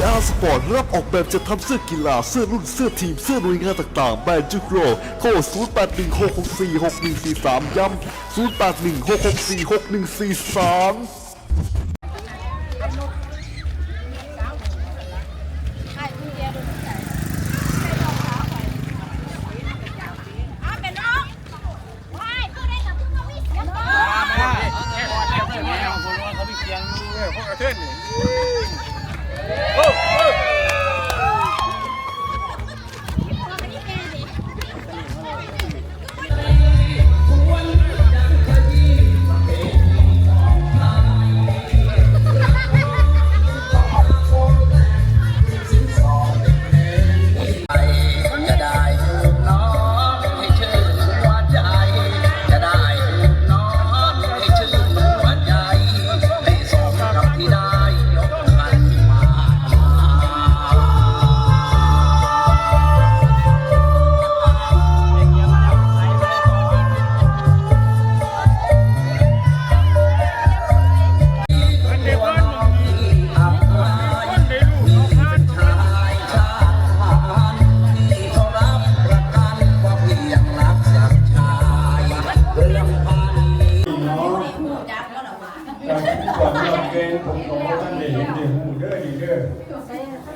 VR Sport รับออกแบบจะทำเสื้อกีฬา เสื้อรุ่น เสื้อทีม เสื้อหน่วยงานต่างๆ แบรนด์จุกโรโทร0816646143 ย้ำ0816646143เอาเป็นน้องว้ายพูดได้กับพูดมเสียง ต่อ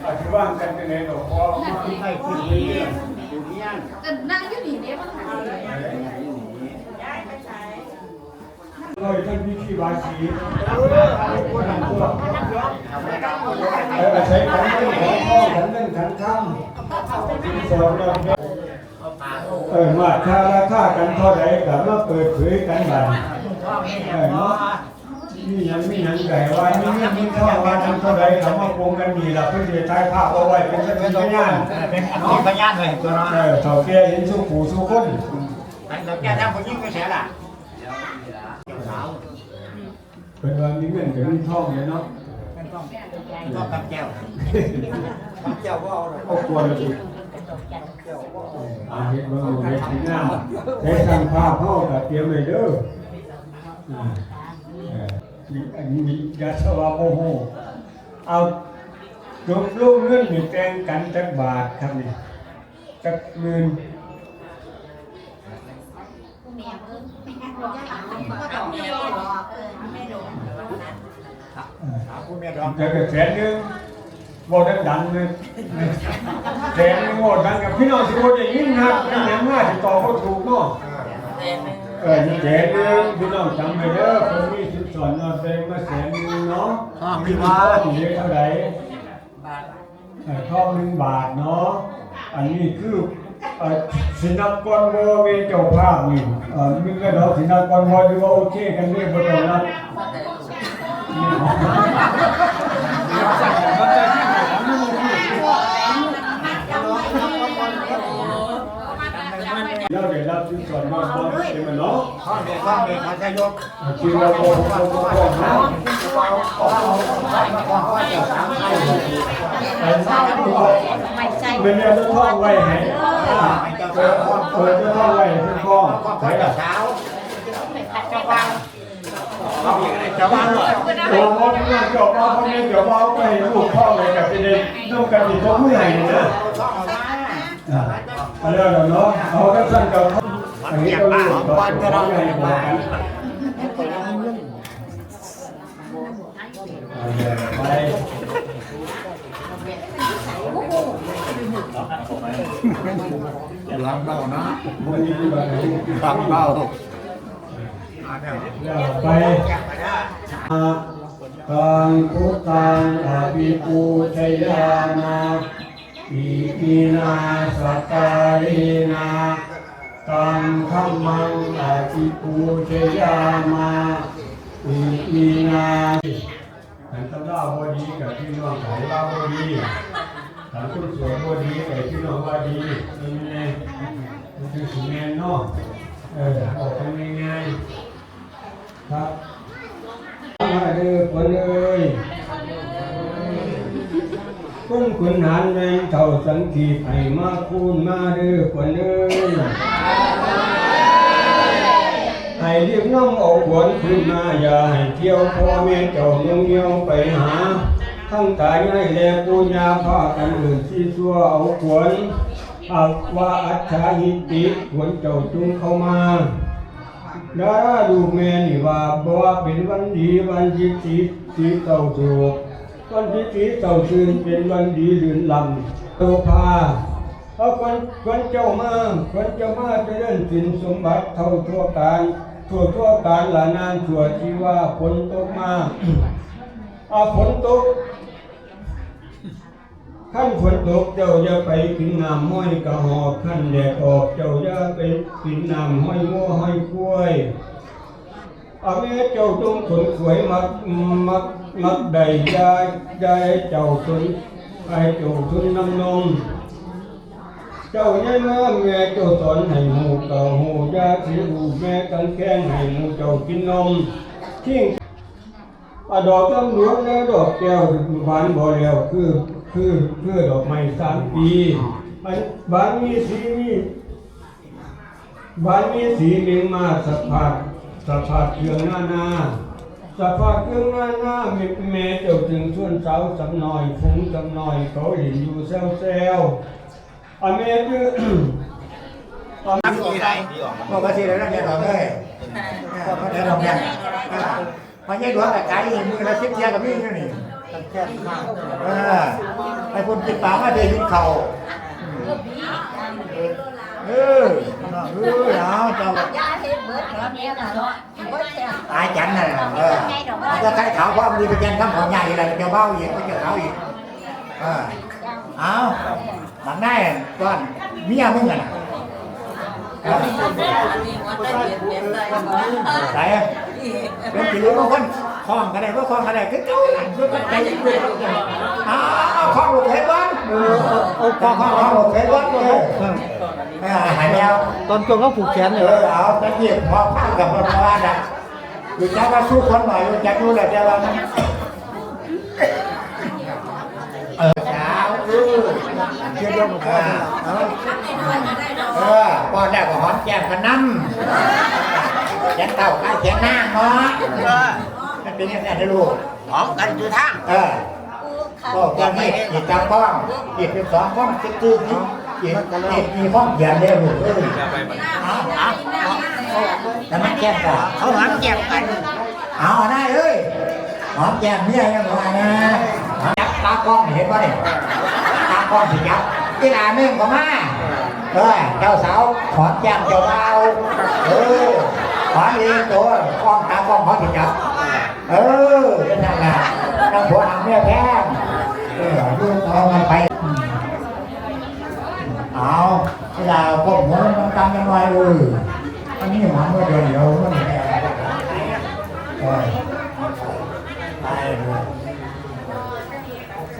อาจจะว่างกันในไหนก็พอมาให้ขึ้นเรื่อยก็นั่งอยู่นี่เนี่ยมันหาๆร้อยท่านวิธีบาสีคนหันตัวใช้ขันเรื่องขันข้อขันเรื่องขันข้ามสอนเราเออมาค่าราคากันเท่าไหร่กับมาเปิดเผยกันบันเออเนาะ มีหยังมีหยังไก่ว่ามีเงินมีทองว่าทำเท่าไรคำว่าโกงกันดีละเพื่อจะถ่ายภาพเอาไว้เป็นสักขีพยานเป็นอันนี้พยานเลยตัวเนาะเออเถ่าแก่เห็นสู้ผู้สู้คนอันเดียวแกทำคนยิ่งก็เสียละเป็นว่ามีเงินกับมีทองเนี่ยเนาะก็กับแก้วครอบครัวเราอีกอาเห็นว่าเราเห็นที่หน้าได้ทำภาพเข้ากับเตรียมเลยเด้ออ่าเออ มีอันนี้มียาสวาโมโหเอาจบลูกเงินหนึ่งแตงกันจักบาทครับนี่จักหมื่นแม่เพิ่งแม่บอกยังก็ต้องแม่บอกเออแม่โดนถามผู้เมียดองจะเกิดแสนหนึงโหวตดังๆเลยแสนหนึงโหวตดังกับพี่น้องสิโหวตอย่างนี้นะเป็นอย่างง่ายติดต่อเขาถูกเนาะ เออนี่แสนนึงพี่น้องจำไว้เด้อคนมีสินสอนนอนแดงมาแสนนึงเนาะมีทองเหลือเท่าไหร่เออทองหนึ่งบาทเนาะ อันนี้คือเอ่อสินักกรโมเมเจ้าภาพนี่เออมีเงินเราสินักกรโมหรือว่าโอเคกันนี่บ่ต้องนับเราได้รับชิ้น ส่วนมากๆใช่ไหมเนาะข้อเด็กข้อเด็กมันจะยกคือเราโกงโกงโกงโกงนะไม่ใจเป็นเรื่องท่องไว้ให้เปิดเปิดท่องไว้ให้ท่องข้อใช่เด็กักบเช้าเจ้าบ้านเจ้าบ้านเลยโอ้โหพี่น้องจบมาพ่อแม่จบมาไปลูกพ่อเลยกับเป็นเด็กน้องกันอีกตัวผู้ใหญ่นะช่องอ อกมาเอาเรื่องเนาะเอาก็สั้นกับอันนี้ก็ลูกต่อพ่อใหญ่บอกกันไปหลังเบ้านะวันนี้ไปหลังเบ้าไปตังพุทธังอภิปูชยานาอิกินาสการินา ตังคัมมังอภิปูชยามาอิกินาขันตำราบดีกับพี่น้องขายลาบดีขันคุณสวยบดีกับพี่น้องว่าดีนี่ไงมันคือสีแมนเนาะเออออกกันง่ายๆครับมาเด้อคนเอ้ย คุณคุณหานแมงเท่าสังขีไผ่มาคูณมาเด้อคนเอ้ยให้เรียกน้องเอาขวนขึ้นมาอย่าให้เที่ยวพ่อแม่เจ้าเงี้ยวเงี้ยวไปหา ทั้งกายให้แลปูญาพากันอื่นที่ซัวเอาขวนเอาว่าอัจฉาหิติขวนเจ้าจุงเข้ามาดาดูแม่นี่ว่าบ่ว่าเป็นวันดีวันจิตติสีเต่าโศก วันจิตติเต่าชื่นเป็นวันดีลื่นลำโตพาเอาคนคนเจ้ามาคนเจ้ามาจะเล่นสินสมบัติเท่าทั่วการทั่วทั่วการละนานชั่วที่ว่าฝนตกมาอาฝนตกขั้นฝนตกเจ้าอย่าไปกินน้ำห้อยกระหอบขั้นแดดออกเจ้าอย่าไปกินน้ำห้อยงัวห้อยกล้วยอาแม่เจ้าจงขนขวยมักมัก มักใดยายยาเจ้าทนไอเจ้าทนน้ำนมเจ้าเนี่ยมแม่เจ้าสอนให้หมูเก่าหูยาสีหูแม่กันแข้งให้หมูเจ้ากินนมทิ้งอดอกตำรวจแล้วดอกแก้วบานบ่แล้วคือคือคือดอกไม้สามปีมันบานมีสีมีบานมีสีหนึ่งมาสะพาดสะพาดเครื่องหน้าหน้า สะพาดเครื่องหน้าหน้าแม่แม่เจ้าถึงชวนสาวสำน้อยฟุ้งสำน้อยเขาเห็นอยู่แซวแซวอะแม่คือทำกี่ไรบอกว่าสิแล้วเนี่ยเราเลยบอกว่าเราเนี่ยพอเนี่ยหลวงแต่ใจมือละสิบเทียกับพี่นี่แค่ข้างเออไอ้คนกินปากมาเดี๋ยวกินเข่าเออเออเอาเจ้า ยาเห็นเบิดแล้วเนี่ยน่ะเนาะเบิดแท้ตายจันน่ะเออจะใครขาวเพราะมันมีเป็นยันข้ามของใหญ่อะไรเจ้าเบ้าอีกก็เจ้าขาว อีกเออเอาหลังได้ก้อนเมียมึงอะไหนเป็นกี่รู้บางคนคล้องกันได้ก็คล้องกันได้คือเจ้าคือกันใจยิ่งเลยอ้าวคล้องลูกเพชรบ้านเออเอาคล้องคล้องคล้องลูกเพชรบ้านเลยเออหายแล้วตอนช่วงเขาผูกแขนเอเนี่ยอเอาตะเกียบพอพังกับพอว่านะอยู่จักว่าสู้คนหน่อยอยู่จักรู้แหละแต่ว่ามันเออสาวเออเชื่อเดียวกับพ่อนี่ล่ะเออเออป้อนแล้วก็หอมแก้มกันน้ำแขนเต่าข้างแขนหน้าเนาะมันเป็นยังไงนะลูกหอมกันอยู่ทางเออก็จะมีจิตจับป้องจิตเป็นสองป้องจิตจืดจิตจิตมีป้องเขียนเรียลูกเอ้ยเอาเอาแต่มันแก้มกันเขาหอมแก้มกัน เอาได้เอ้ยหอมแก้มเมียยังไงนะจับตากล้องเห็นป่ะเนี่ยตากล้องสิจับอีหลาหนึ่งก็มาเออเจ้าสาวหอมแก้มเจ้าบ่าวเออหอมเองตัวกล้องตากล้องเขาสิจับเออเป็นนั่นแหละน้องผัวหางเมียแพงเออยุ่งเอามันไปเอาเวลาพวกหัวมันตำกันหน่อยเออ อันนี้หมาเมื่อเดือนเดียวมันแก่เออตายเลย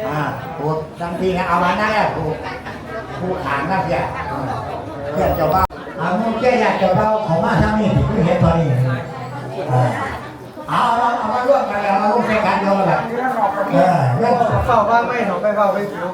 อ่าผูกทันทีนะเอาวันนั้นแหละผูกผูกขางนะเพี่ยเพื่อนเจ้าบ้าเอามึงเจ๊อยากเจ้าบ้าวเขามาทางนี้เพิ่เห็นตอนนี้เอาเอาเอามาร่วมกันแล้วมาร่วมการเดียวกันเออเรื่องเฝ้าบ้างไม่หนอไปเฝ้าไปถูก